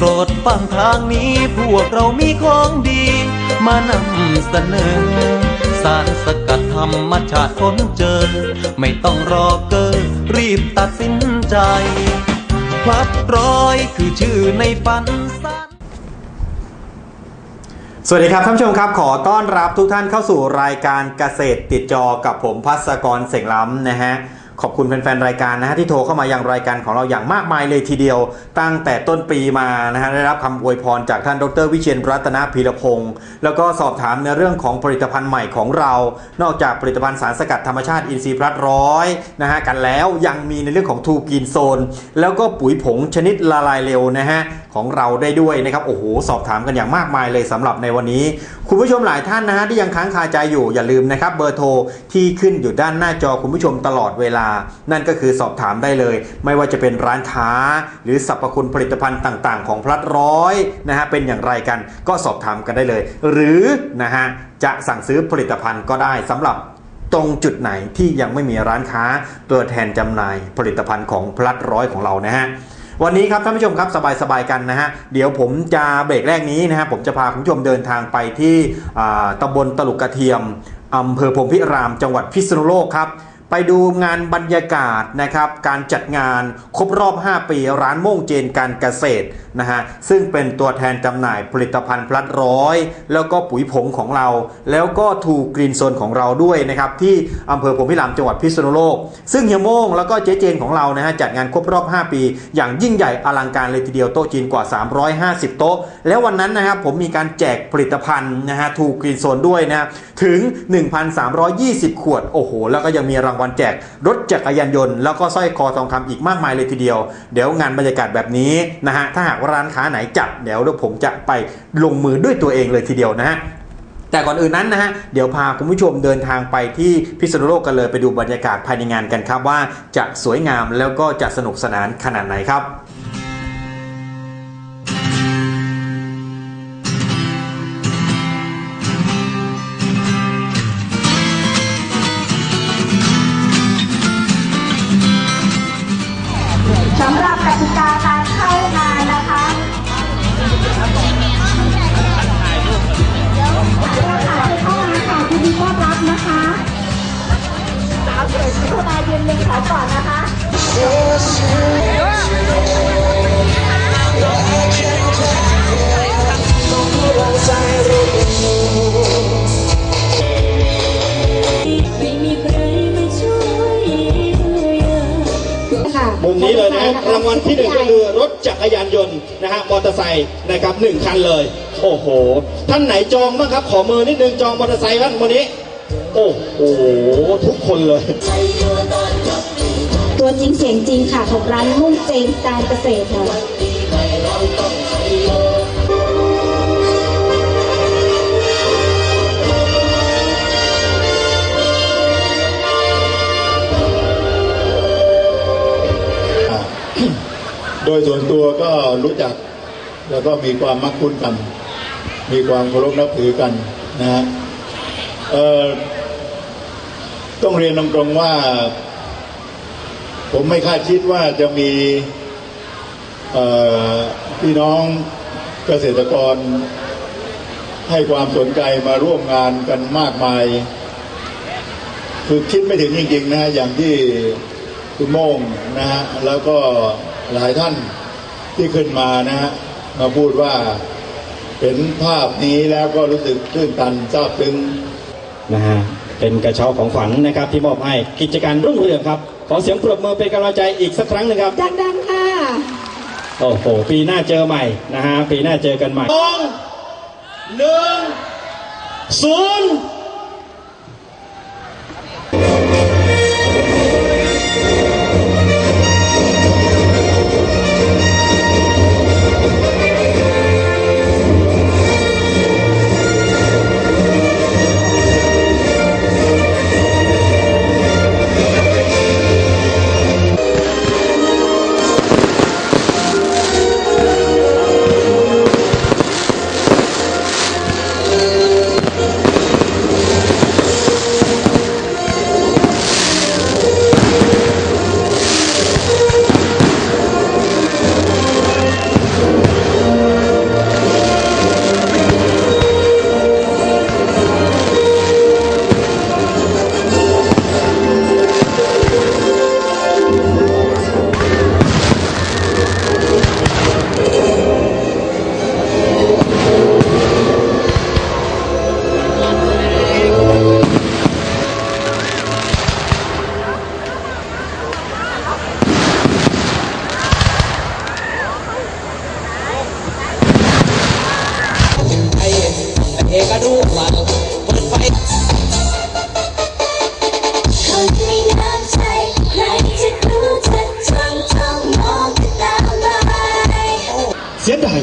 โปรดฟังทางนี้พวกเรามีของดี มานำเสนอ สารสกัดธรรมชาติค้นเจอ ไม่ต้องรอเกอรีบตัดสินใจ พลัดร้อยคือชื่อในฝันสารสวัสดีครับท่านผู้ชมครับ ขอต้อนรับทุกท่านเข้าสู่รายการเกษตรติดจอกับผมพัสกรเสงล้ำนะฮะ ขอบคุณแฟนๆรายการนะฮะที่โทรเข้ามายังรายการของเราอย่างมากมายเลยทีเดียว ตั้งแต่ต้นปีมานะฮะได้รับคำอวยพรจากท่านดร วิเชียนรัตนพีรพงศ์แล้วก็สอบถามในเรื่องของผลิตภัณฑ์ใหม่ของเรา นอกจากผลิตภัณฑ์สารสกัดธรรมชาติอินทรีย์พลัดร้อยนะฮะกันแล้วยังมีในเรื่องของทูกินโซน แล้วก็ปุ๋ยผงชนิดละลายเร็วนะฮะของเราได้ด้วยนะครับโอ้โหสอบถามกันอย่างมากมายเลยสำหรับในวันนี้ คุณผู้ชมหลายท่านนะฮะที่ยังค้างคาใจอยู่อย่าลืมนะครับเบอร์โทรที่ขึ้นอยู่ด้านหน้าจอคุณผู้ชมตลอดเวลานั่นก็คือสอบถามได้เลย ไม่ว่าจะเป็นร้านค้า หรือสรรพคุณผลิตภัณฑ์ต่างๆ ของพลัดร้อยนะฮะเป็นอย่างไรกันก็สอบถามกันได้เลย หรือนะฮะจะสั่งซื้อผลิตภัณฑ์ก็ได้สำหรับตรงจุดไหนที่ยังไม่มีร้านค้าตัวแทนจำหน่ายผลิตภัณฑ์ของพลัดร้อยของเรานะฮะวันนี้ครับท่านผู้ชมครับสบายๆกันนะฮะเดี๋ยวผมจะเบรกแรกนี้นะฮะผมจะพาคุณผู้ชมเดินทางไปที่ตำบลตลุกกระเทียมอำเภอพรมพิรามจังหวัดพิษณุโลกครับ ไปดูงานบรรยากาศนะครับการจัดงานครบรอบ 5 ปีร้านโม่งเจนการเกษตรนะฮะซึ่งเป็นตัวแทนจำหน่ายผลิตภัณฑ์พลัดร้อย แล้วก็ปุ๋ยผงของเรา แล้วก็ทูกรีนโซนของเราด้วยนะครับที่อำเภอพรมพิรามจังหวัดพิษณุโลก ซึ่งเฮียโม่งแล้วก็เจ๊เจนของเรานะฮะจัดงานครบรอบ 5 ปี อย่างยิ่งใหญ่อลังการเลยทีเดียวโต๊ะจีนกว่า 350 โต๊ะ แล้ววันนั้นนะครับผมมีการแจกผลิตภัณฑ์นะฮะทูกรีนโซนด้วยนะถึง 1,320 ขวดโอ้โหแล้วก็ยังมีรางวัลแจก รถจักรยานยนต์แล้วก็สร้อยคอทองคำอีกมากมายเลยทีเดียว เดี๋ยวงานบรรยากาศแบบนี้นะฮะถ้าหากว่าร้านค้าไหนจัดเดี๋ยวผมจะไปลงมือด้วยตัวเองเลยทีเดียวนะฮะแต่ก่อนอื่นนั้นนะฮะ เดี๋ยวพาคุณผู้ชมเดินทางไปที่พิษณุโลกกันเลยไปดูบรรยากาศภายในงานกันครับว่าจะสวยงามแล้วก็จะสนุกสนานขนาดไหนครับ ค่ะมุมนี้เลยนะฮะรางวัลที่หนึ่งก็คือรถจักรยานยนต์นะฮะมอเตอร์ไซค์นะครับหนึ่งคันเลย โอ้โห ท่านไหนจองบ้างครับ ขอมือนิดนึงจองมอเตอร์ไซค์บ้างวันนี้ โอ้โหทุกคนเลย ตัวจริงเสียงจริงค่ะของร้านมุ่งเจนการเกษตรค่ะ โดยส่วนตัวก็รู้จักแล้วก็มีความมักคุ้นกัน มีความเคารพนับถือกันนะฮะต้องเรียนตรงๆว่า ผมไม่คาดคิดว่าจะมีพี่น้องเกษตรกร ให้ความสนใจมาร่วมงานกันมากมาย คือคิดไม่ถึงจริงๆนะฮะอย่างที่คุณโม่งนะฮะแล้วก็ หลายท่านที่ขึ้นมานะฮะมาพูดว่าเห็นภาพนี้แล้วก็รู้สึกตื้นตันซาบซึ้งนะฮะเป็นกระเช้าของขวัญนะครับที่มอบให้กิจการรุ่งเรืองครับ ขอเสียงปรบมือเป็นกำลังใจอีกสักครั้งหนึงครับ ดังๆค่ะ โอ้โห ปีหน้าเจอใหม่นะฮะปีหน้าเจอกันใหม่สองหนึ่งศูนย์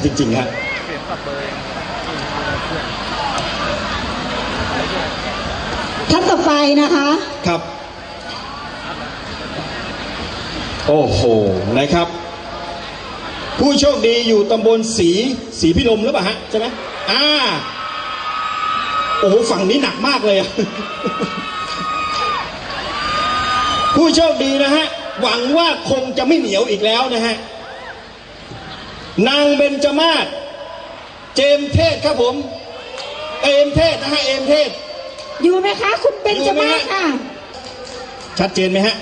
จริงๆฮะท่านต่อไปนะคะ ครับ โอ้โห นะครับ ผู้โชคดีอยู่ตำบลสีสีพิลมหรือเปล่าฮะ ใช่ไหมอ่า โอ้โห ฝั่งนี้หนักมากเลยอะผู้โชคดีนะฮะ หวังว่าคงจะไม่เหนียวอีกแล้วนะฮะ นางเบญจมาศเจมส์เทศครับผม เอมเทศนะฮะเอมเทศ อยู่ไหมคะคุณเบญจมาศอยู่ไหมฮะค่ะ ชัดเจนไหมฮะ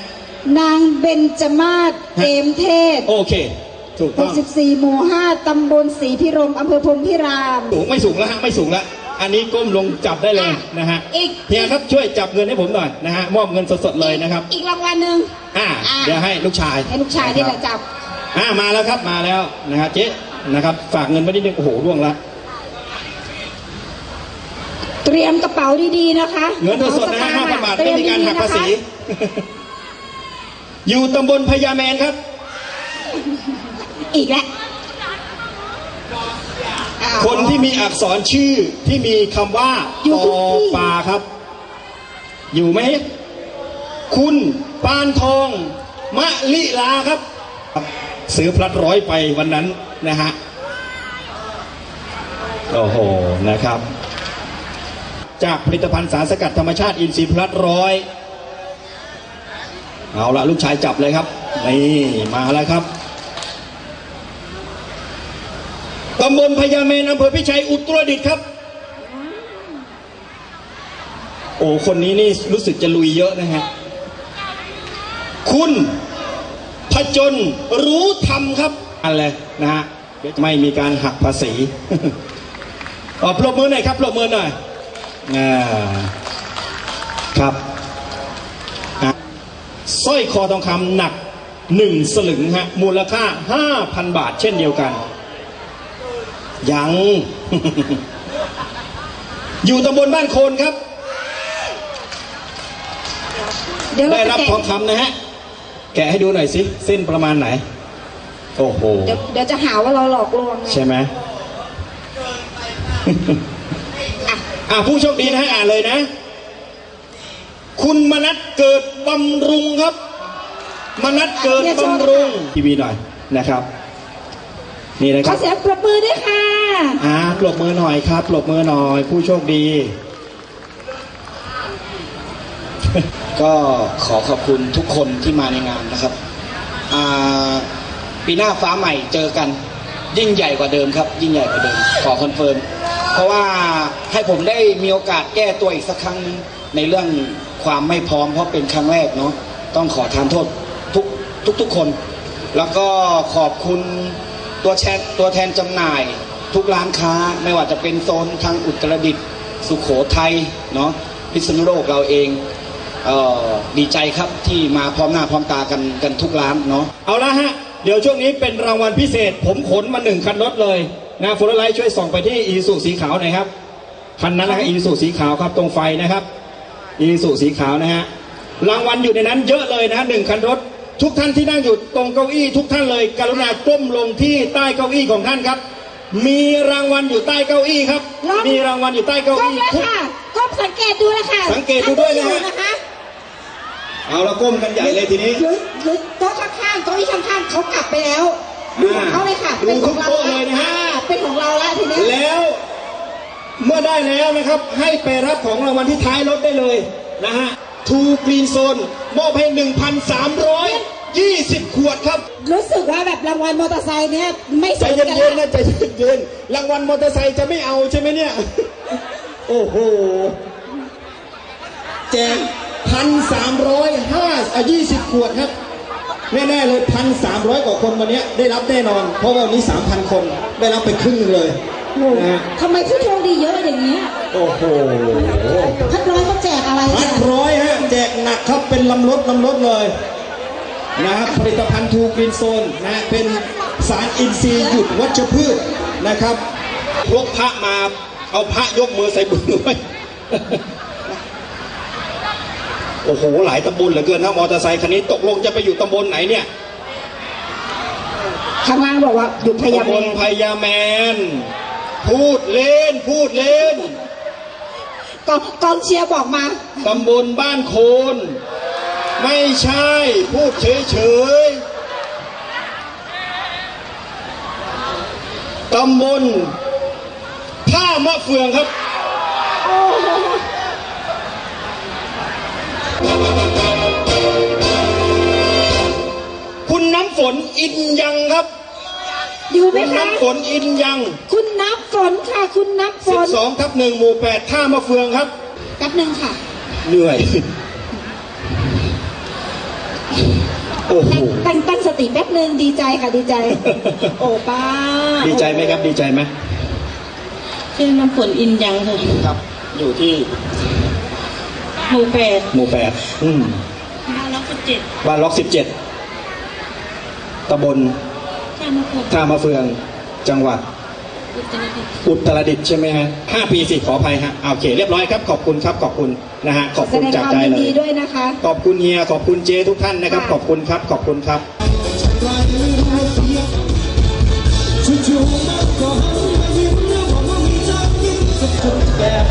นางเบญจมาศเอมเทศ โอเค ถูกต้อง64หมู่5ตำบลศรีพิรมอำเภอพรหมพิรามสูงไม่สูงแล้วฮะไม่สูงแล้วอันนี้ก้มลงจับได้เลยอะนะฮะอีกเฮียครับช่วยจับเงินให้ผมหน่อยนะฮะมอบเงินสดๆเลยนะครับ อีกรางวัลหนึ่งอ่าอะเดี๋ยวให้ลูกชายให้ลูกชายนี่แหละจับ อ่ามาแล้วครับมาแล้วนะฮะเจ๊นะครับฝากเงินไว้นิดนึงโอ้โหร่วงละ เตรียมกระเป๋าดีๆนะคะเงินสดๆนะฮะห้าพันบาทเตไม่ยมีการดีๆหักนะคะภาษี อยู่ตำบลพญาแมนครับ อีกแล้วอ้าวคนที่มีอักษรชื่อที่มีคำว่าอยู่ปทุกอที่ปลาครับ อยู่ไหม คุณปานทอง มะลิลาครับ ซื้อพลัดร้อยไปวันนั้นนะฮะโอ้โหนะครับ จากผลิตภัณฑ์สารสกัดธรรมชาติอินทรีย์พลัดร้อยเอาละลูกชายจับเลยครับนี่มาแล้วครับตำบลพญาเมนอำเภอพิชัยอุตรดิตถ์ครับ โอ้คนนี้นี่รู้สึกจะลุยเยอะนะฮะคุณ จนรู้ธรรมครับอะไรนะฮะไม่มีการหักภาษีอ๋อปรบมือหน่อยครับปรบมือหน่อยอ่าครับอะสร้อยคอทองคำหนักหนึ่งสลึงฮะมูลค่าห้าพันบาทเช่นเดียวกัน ยัง อยู่ตำบลบ้านโคนครับเดี๋ยวเราได้จะรับแกะทองคำนะฮะ แกะให้ดูหน่อยสิเส้นประมาณไหน โอ้โห เดี๋ยวเดี๋ยวจะหาว่าเราหลอกลวงไงใช่ไหม อะผู้โชคดีนะฮะอ่านเลยนะ คุณมนัทเกิดบำรุงครับ มนัทเกิดบำรุงทีวีหน่อยนะครับ นี่นะขคอรับเสียงปรบมือด้วยค่ะ อ่าปรบมือหน่อยครับปรบมือหน่อย ผู้โชคดี ก็ขอขอบคุณทุกคนที่มาในงานนะครับปีหน้าฟ้าใหม่เจอกัน ยิ่งใหญ่กว่าเดิมครับ ยิ่งใหญ่กว่าเดิม ขอคอนเฟิร์มเพราะว่าให้ผมได้มีโอกาสแก้ตัวอีกสักครั้งในเรื่องความไม่พร้อมเพราะเป็นครั้งแรกเนาะต้องขอทานโทษทุกทุกทุกคน แล้วก็ขอบคุณตัวแชทตัวแทนจำหน่าย ทุกร้านค้าไม่ว่าจะเป็นโซนทางอุตรดิตถ์สุขโขทัยเนาะพิษณุโลกเราเอง ดีใจครับที่มาพร้อมหน้าพร้อมตากันกันทุกร้านเนาะเอาละฮะ เดี๋ยวช่วงนี้เป็นรางวัลพิเศษ ผมขนมาหนึ่งคันรถเลยนะโฟล์ไลท์ช่วยส่องไปที่อีสุสีขาวหน่อยครับคันนั้นนะฮะอีสุสีขาวครับตรงไฟนะครับอีสุสีขาวนะฮะรางวัลอยู่ในนั้นเยอะเลยนะหนึ่งคันรถ ทุกท่านที่นั่งอยู่ตรงเก้าอี้ทุกท่านเลย กรุณาก้มลงที่ใต้เก้าอี้ของท่านครับ มีรางวัลอยู่ใต้เก้าอี้ครับรอบมีรางวัลอยู่ใต้เก้าก้มอี้แล้วทุกค่ะก้มสังเกตดูแล้วค่ะสังเกตดูด้วยนะฮะท่าที่อนะคะ เอาละก้มกันใหญ่เลยทีนี้ หรือหรือโต๊ะข้างๆโต๊ะที่ข้างๆเขากลับไปแล้วดูของเขาเลยค่ะดูเป็นของเราทุกโต๊ะเลยนะฮะ อ่าเป็นของเราละทีนี้แล้วเมื่อได้แล้วนะครับให้ไปรับของรางวัลที่ท้ายรถได้เลยนะฮะทูกรีนโซนมอบให้ 1,320 ขวดครับ รู้สึกว่าแบบรางวัลมอเตอร์ไซค์เนี่ยไม่สใจนกันเย็นๆละนะใจเย็นๆรางวัลมอเตอร์ไซค์จะไม่เอาใช่ไหมเนี่ย โอ้โห แจก พันสามร้อยห้ายี่สิบขวดครับ แน่ๆเลยพันสามร้อยกว่าคนวันเนี้ยได้รับแน่นอน เพราะว่าวันนี้สามพันคนได้รับไปครึ่งหนึงเลยโอ้โหนะฮะทำไมผู้โชคดีเยอะอย่างเงี้ยโอ้โหพัดร้อยเขาแจกอะไรพัเนี่นยร้อยฮะแจกหนักครับเป็นลำรถลำรถเลยนะครับผลิตภัณฑ์ทูกรีนโซนนะฮะเป็นสารอินทรีย์หยุดวัชพืชนะครับพกพระมาเอาพระยกมือใส่บุญด้วย โอ้โหหลายตำบลเหลือเกินนะมอเตอร์ไซคันนี้ตกลงจะไปอยู่ตำบลไหนเนี่ยข้างล่างบอกว่าอยู่พยาตำบแมลนพญาแมน พูดเล่นพูดเล่นกองกองเชียร์บอกมา ตำบลบ้านโคน ไม่ใช่พูดเฉยเฉยๆตำบลท่ามะเฟืองครับ โอ้โห คุณน้ำฝนอินยังครับ อยู่ไหมคุณคะน้ำฝนอินยัง คุณน้ำฝนค่ะ คุณน้ำฝน12ทับหนึ่งหมู่แปดท่ามะเฟืองครับ แป๊บหนึ่งค่ะ เหนื่อย โอ้โห ตั้งตั้งสติแป๊บหนึ่งดีใจค่ะดีใจ โอ้ป้าดีใจไหมครับ ดีใจไหมชื่อน้ำฝนอินยังค่ะ ครับ อยู่ที่ หมู่แปดหมู่แปดอืมบ้านล็อกสิบเจ็ดบ้านล็อกสิบเจ็ดตำบลท่ามะเฟืองท่มะเฟือง จังหวัด อุตรดิตถ์ใช่ไหมฮะห้าปีสิขออภัยฮะโอเค เรียบร้อยครับ ขอบคุณครับ ขอบคุณนะฮะ ขอบคุณจากใจเลย ด้วยนะคะ ขอบคุณเฮีย ขอบคุณเจทุกท่านนะครับ ขอบคุณครับ ขอบคุณครับ แบบ